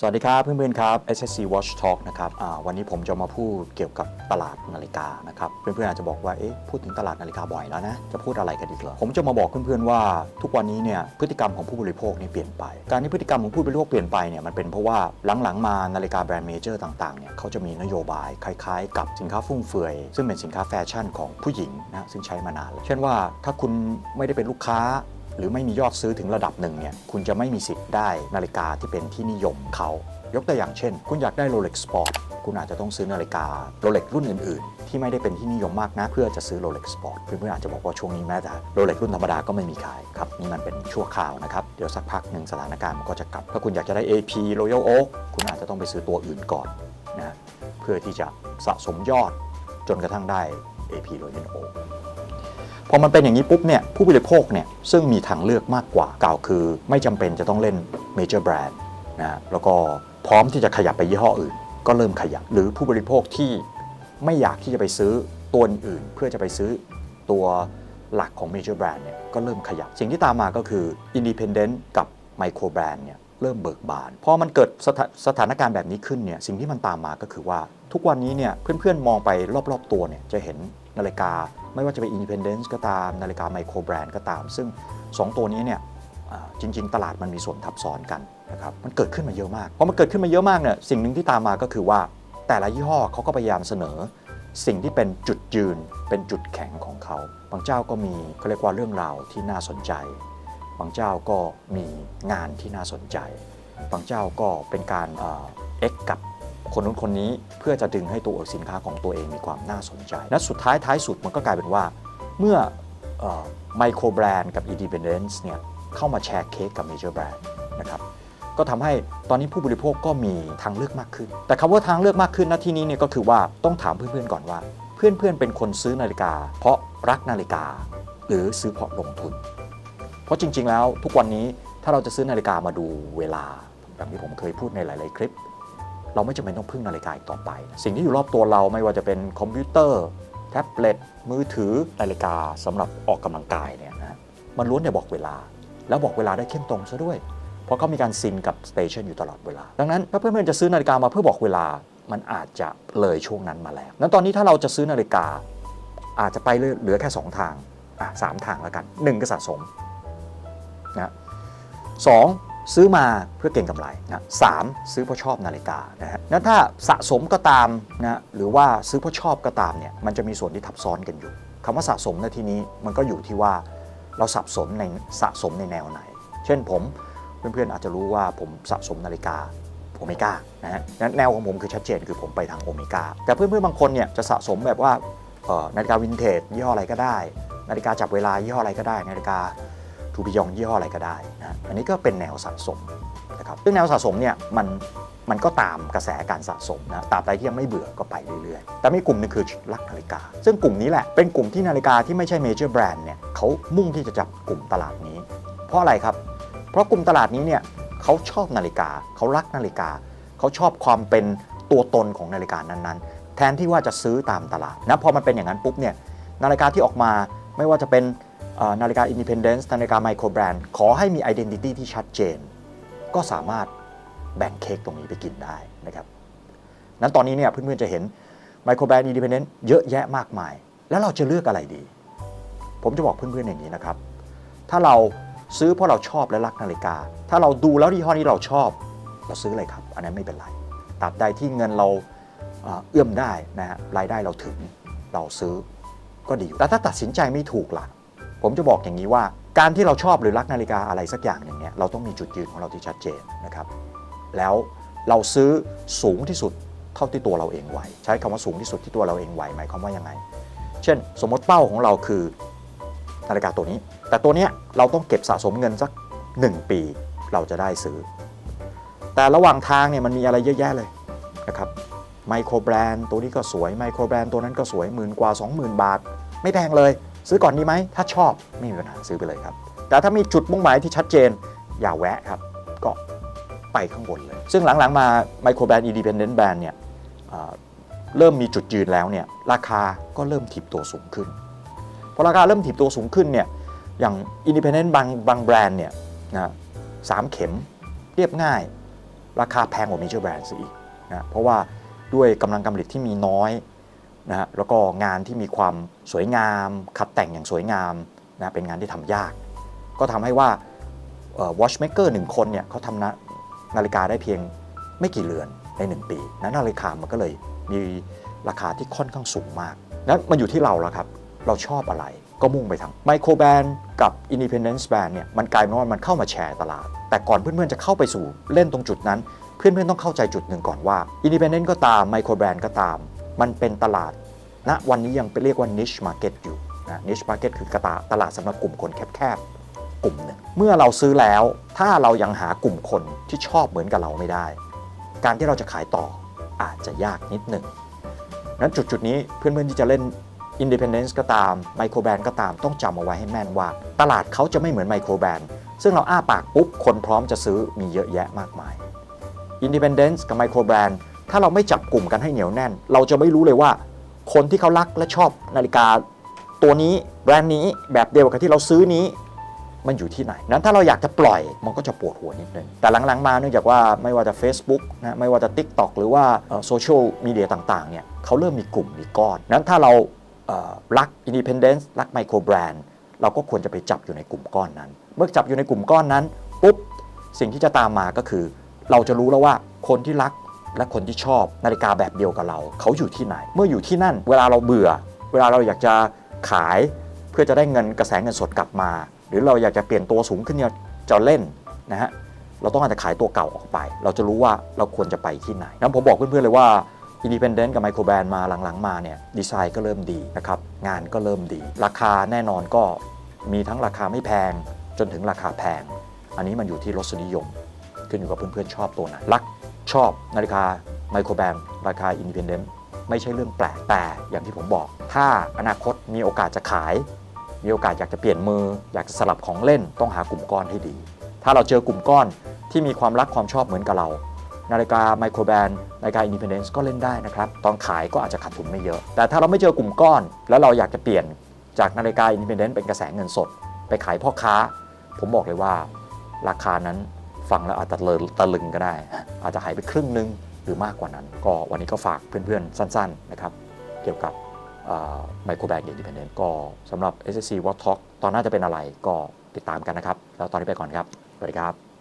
สวัสดีครับเพื่อนๆครับ SSC Watch Talk นะครับวันนี้ผมจะมาพูดเกี่ยวกับตลาดนาฬิกานะครับเพื่อนๆอาจจะบอกว่าเอ๊ะพูดถึงตลาดนาฬิกาบ่อยแล้วนะจะพูดอะไรกันอีกเหรอผมจะมาบอกเพื่อนๆว่าทุกวันนี้เนี่ยพฤติกรรมของผู้บริโภคเนี่ยเปลี่ยนไป การที่พฤติกรรมของผู้บริโภคเปลี่ยนไปเนี่ยมันเป็นเพราะว่าหลังๆมานาฬิกาแบรนด์เมเจอร์ต่างๆเนี่ยเขาจะมีนโยบายคล้ายๆ กับสินค้าฟุ่มเฟือยซึ่งเป็นสินค้าแฟชั่นของผู้หญิงนะซึ่งใช้มานานแล้วเช่นว่าถ้าคุณไม่ได้เป็นลูกค้า หรือไม่มียอดซื้อถึงระดับหนึ่งเนี่ยคุณจะไม่มีสิทธิ์ได้นาฬิกาที่เป็นที่นิยมเขายกตัวอย่างเช่น คุณอยากได้ Rolex Sport คุณอาจจะต้องซื้อนาฬิกา Rolex รุ่นอื่น ๆ ที่ไม่ได้เป็นที่นิยมมากนะเพื่อจะซื้อ Rolex Sport เพื่อนๆอาจจะบอกว่าช่วงนี้แม้แต่ Rolex รุ่นธรรมดาก็ไม่มีขายครับนี่มันเป็นชั่วคราวนะครับเดี๋ยวสักพักหนึ่งสถานการณ์มันก็จะกลับ ถ้าคุณอยากจะได้ AP Royal Oak คุณอาจจะต้องไปซื้อตัวอื่นก่อนนะเพื่อที่จะสะสมยอดจนกระทั่งได้ AP Royal Oak อมันเป็นอย่างนี้ปุ๊บเนี่ยผู้บริโภคเนี่ยซึ่งมีทางเลือกมากกว่าก่าวคือ ไม่จำเป็นจะต้องเล่นเมเจอร์แบรนด์นะแล้วก็พร้อมที่จะขยับไปยี่ห้ออื่น ก็เริ่มขยับ หรือผู้บริโภคที่ไม่อยากที่จะไปซื้อตัวอื่น เพื่อจะไปซื้อตัวหลักของเมเจอร์แบรนด์เนี่ยก็เริ่มขยับ สิ่งที่ตามมาก็คืออินดิเพนเดนต์กับไมโครแบรนด์เนี่ยเริ่มเบิกบานพอมันเกิดสถาสถานการณ์แบบนี้ขึ้นเนี่ยสิ่งที่มันตามมาก็คือว่าทุกวันนี้เนี่ยเพื่อนๆมองไปรอบๆตัวเนี่ยจะเห็นนาฬิกา ไม่ว่าจะเป็น Independence ก็ตาม นาฬิกาไมโครแบรนด์ก็ตาม ซึ่ง 2 ตัวนี้เนี่ยจริง ๆ ตลาดมันมีส่วนทับซ้อนกันนะครับมันเกิดขึ้นมาเยอะมากพอมันเกิดขึ้นมาเยอะมากเนี่ยสิ่งหนึ่งที่ตามมาก็คือว่า แต่ละยี่ห้อเขาก็พยายามเสนอ สิ่งที่เป็นจุดยืนเป็นจุดแข็งของเขาบางเจ้าก็มีเขาเรียกว่าเรื่องราวที่น่าสนใจ บางเจ้าก็มีงานที่น่าสนใจ บางเจ้าก็เป็นการเอ็กกับ คนนู้นคนนี้เพื่อจะดึงให้ตัวสินค้าของตัวเองมีความน่าสนใจ และสุดท้ายท้ายสุดมันก็กลายเป็นว่า เมื่อไมโครแบรนด์กับ Independence เนี่ยเข้ามาแชร์เค้กกับเมเจอร์แบรนด์นะครับก็ทำให้ตอนนี้ผู้บริโภคก็มีทางเลือกมากขึ้น แต่คำว่าทางเลือกมากขึ้นณที่นี้เนี่ยก็คือว่าต้องถามเพื่อนๆก่อนว่า เพื่อนๆเป็นคนซื้อนาฬิกา เพราะรักนาฬิกา หรือซื้อเพราะลงทุน เพราะจริง ๆ แล้วทุกวันนี้ถ้าเราจะซื้อนาฬิกามาดูเวลาแบบที่ผมเคยพูดในหลาย ๆ คลิป เราไม่จำเป็นต้องพึ่งนาฬิกาอีกต่อไป สิ่งที่อยู่รอบตัวเราไม่ว่าจะเป็นคอมพิวเตอร์ แท็บเล็ตมือถือนาฬิกาสำหรับออกกำลังกายเนี่ยนะมันล้วนแต่บอกเวลา แล้วบอกเวลาได้เข้มตรงซะด้วย เพราะเขามีการซินกับสเตชันอยู่ตลอดเวลา ดังนั้นถ้าเพื่อนๆจะซื้อนาฬิกามาเพื่อบอกเวลามันอาจจะเลยช่วงนั้นมาแล้วนั้นตอนนี้ถ้าเราจะซื้อนาฬิกา อาจจะไปเหลือแค่ 2 ทางอะสามทางแล้วกัน 1 ก็สะสมนะสอง ซื้อมาเพื่อเก็งกำไรนะสามซื้อเพราะชอบนาฬิกานะฮะนั้นถ้าสะสมก็ตามนะหรือว่าซื้อเพราะชอบก็ตามเนี่ยมันจะมีส่วนที่ทับซ้อนกันอยู่คำว่าสะสมในที่นี้มันก็อยู่ที่ว่าเราสะสมในสะสมในแนวไหน เช่นผมเพื่อนๆอาจจะรู้ว่าผมสะสมนาฬิกาโอเมก้านะฮะแนวของผมคือชัดเจนคือผมไปทางโอเมก้าแต่เพื่อนๆบางคนเนี่ยจะสะสมแบบว่านาฬิกาวินเทจยี่ห้ออะไรก็ได้ นาฬิกาจับเวลายี่ห้ออะไรก็ได้ นาฬิกา ทูบิยองยี่ห้ออะไรก็ได้นะอันนี้ก็เป็นแนวสะสมนะครับซึ่งแนวสะสมเนี่ยมันมันก็ตามกระแสการสะสมนะตราบใดที่ยังไม่เบื่อก็ไปเรื่อยๆ แต่มีกลุ่มหนึงคือรักนาฬิกา ซึ่งกลุ่มนี้แหละเป็นกลุ่มที่นาฬิกาที่ไม่ใช่เมเจอร์แบรนด์เนี่ยเขามุ่งที่จะจับกลุ่มตลาดนี้ เพราะอะไรครับ เพราะกลุ่มตลาดนี้เนี่ยเขาชอบนาฬิกาเขารักนาฬิกาเขาชอบความเป็นตัวตนของนาฬิกานั้นๆ แทนที่ว่าจะซื้อตามตลาดนะพอมันเป็นอย่างนั้นปุ๊บเนี่ยนาฬิกาที่ออกมาไม่ว่าจะเป็น นาฬิกา Independence นาฬิกาไมโครแบรนด์ขอให้มี Identity ที่ชัดเจน ก็สามารถแบ่งเค้กตรงนี้ไปกินได้นะครับนั้นตอนนี้เนี่ยเพื่อนๆจะเห็นไมโครแบรนด์ Independence เยอะแยะมากมาย แล้วเราจะเลือกอะไรดี ผมจะบอกเพื่อนๆอย่างนี้นะครับ ถ้าเราซื้อเพราะเราชอบและรักนาฬิกา ถ้าเราดูแล้วยี่ห้อนี้เราชอบ เราซื้อเลยครับ อันนั้นไม่เป็นไรตราบใดที่เงินเราเอ่อเอื้อมได้นะฮะรายได้เราถึงเราซื้อก็ดีอยู่แต่ถ้าตัดสินใจไม่ถูกล่ะ ผมจะบอกอย่างนี้ว่า การที่เราชอบหรือรักนาฬิกาอะไรสักอย่างหนึ่งเนี่ยเราต้องมีจุดยืนของเราที่ชัดเจนนะครับแล้วเราซื้อสูงที่สุดเท่าที่ตัวเราเองไหวใช้คำว่าสูงที่สุดที่ตัวเราเองไหวหมายความว่ายังไง เช่น สมมติเป้าของเราคือนาฬิกาตัวนี้ แต่ตัวเนี้ยเราต้องเก็บสะสมเงินสัก 1 ปีเราจะได้ซื้อ แต่ระหว่างทางเนี่ยมันมีอะไรเยอะแยะเลยนะครับไมโครแบรนด์ตัวนี้ก็สวยไมโครแบรนด์ตัวนั้นก็สวยหมื่นกว่า 20,000 บาท ไม่แพงเลย ซื้อก่อนดีไหมถ้าชอบไม่มีปัญหาซื้อไปเลยครับ แต่ถ้ามีจุดมุ่งหมายที่ชัดเจน อย่าแวะครับ ก็ไปข้างบนเลย ซึ่งหลังๆมาไมโครแบรนด์ Independent Brand เนี่ยเริ่มมีจุดยืนแล้วเนี่ยราคาก็เริ่มถีบตัวสูงขึ้นพอราคาเริ่มถีบตัวสูงขึ้นเนี่ยอย่าง Independent บางบางแบรนด์เนี่ยนะสามเข็มเรียบง่าย ราคาแพงกว่า major brand ซะอีกนะเพราะว่าด้วยกำลังการผลิตที่มีน้อย นะฮะแล้วก็งานที่มีความสวยงามขัดแต่งอย่างสวยงามนะเป็นงานที่ทำยาก ก็ทำให้ว่าเอ่อ watchmaker หนึ่งคนเนี่ยเขาทำนานาฬิกาได้เพียงไม่กี่เรือนใน 1 ปีนั้นนาฬิกามันก็เลยมีราคาที่ค่อนข้างสูงมากนั้นมันอยู่ที่เราแล้วครับ เราชอบอะไรก็มุ่งไปทางไมโครแบรนด์กับ Independence Brand เนี่ยมันกลายเป็นว่ามันเข้ามาแชร์ตลาด แต่ก่อนเพื่อนๆจะเข้าไปสู่เล่นตรงจุดนั้น เพื่อนๆต้องเข้าใจจุดหนึ่งก่อนว่า Independent ก็ตามไมโครแบรนด์ก็ตาม มันเป็นตลาดณวันนี้ยังเป็นเรียกว่า niche market อยู่นะ niche market คือกระตาตลาดสำหรับกลุ่มคนแคบๆกลุ่มหนึ่งเมื่อเราซื้อแล้วถ้าเรายังหากลุ่มคนที่ชอบเหมือนกับเราไม่ได้ การที่เราจะขายต่ออาจจะยากนิดหนึ่งนั้นจุดจุดๆนี้เพื่อนๆที่จะเล่น Independence ก็ตามไมโครแบรนด์ก็ตามต้องจำเอาไว้ให้แม่นว่า ตลาดเขาจะไม่เหมือนไมโครแบรนด์ซึ่งเราอ้าปากปุ๊บ คนพร้อมจะซื้อมีเยอะแยะมากมาย Independence กับไมโครแบรนด์ ถ้าเราไม่จับกลุ่มกันให้เหนียวแน่น เราจะไม่รู้เลยว่า คนที่เขารักและชอบนาฬิกา ตัวนี้แบรนด์นี้แบบเดียวกับที่เราซื้อนี้มันอยู่ที่ไหน นั้นถ้าเราอยากจะปล่อยมันก็จะปวดหัวนิดนึง แต่หลังๆมาเนื่องจากว่าไม่ว่าจะ Facebook นะไม่ว่าจะ TikTok หรือว่าโซเชียลมีเดียต่างๆเนี่ยเขาเริ่มมีกลุ่มมีก้อน นั้นถ้าเราเอ่อรัก Independence รักไมโครแบรนด์เราก็ควรจะไปจับอยู่ในกลุ่มก้อนนั้น เมื่อจับอยู่ในกลุ่มก้อนนั้นปุ๊บสิ่งที่จะตามมาก็คือ เราจะรู้แล้วว่าคนที่รัก และคนที่ชอบนาฬิกาแบบเดียวกับเรา เขาอยู่ที่ไหน เมื่ออยู่ที่นั่น เวลาเราเบื่อ เวลาเราอยากจะขายเพื่อจะได้เงินกระแสเงินสดกลับมา หรือเราอยากจะเปลี่ยนตัวสูงขึ้นจะเล่นนะฮะเราต้องการจะขายตัวเก่าออกไป เราจะรู้ว่าเราควรจะไปที่ไหนนั้นผมบอกเพื่อนๆเลยว่า Independent กับ Micro Brand มาหลังๆ มาเนี่ยดีไซน์ก็เริ่มดีนะครับงานก็เริ่มดี ราคาแน่นอนก็มีทั้งราคาไม่แพงจนถึงราคาแพง อันนี้มันอยู่ที่รสนิยม ขึ้นอยู่กับเพื่อนๆชอบตัวไหนรัก ชอบนาฬิกาไมโครแบรนด์ราคา Independent ไม่ใช่เรื่องแปลกแต่อย่างที่ผมบอก ถ้าอนาคตมีโอกาสจะขาย มีโอกาสอยากจะเปลี่ยนมือ อยากจะสลับของเล่นต้องหากลุ่มก้อนให้ดี ถ้าเราเจอกลุ่มก้อนที่มีความรักความชอบเหมือนกับเรา นาฬิกาไมโครแบรนด์นาฬิกา Independence ก็เล่นได้นะครับ ตอนขายก็อาจจะขาดทุนไม่เยอะ แต่ถ้าเราไม่เจอกลุ่มก้อน แล้วเราอยากจะเปลี่ยนจากนาฬิกา Independence เป็นกระแสเงินสด ไปขายพ่อค้า ผมบอกเลยว่า ราคานั้น ฟังแล้วอาจจะเลตะลึงก็ได้ อาจจะหายไปครึ่งนึงหรือมากกว่านั้น ก็วันนี้ก็ฝากเพื่อนๆ สั้นๆนะครับเกี่ยวกับไมโครแบงก์อินดิเพนเดนต์ก็สำหรับ SSC Watch Talk ตอนหน้าจะเป็นอะไรก็ติดตามกันนะครับ แล้วตอนนี้ไปก่อนครับ สวัสดีครับ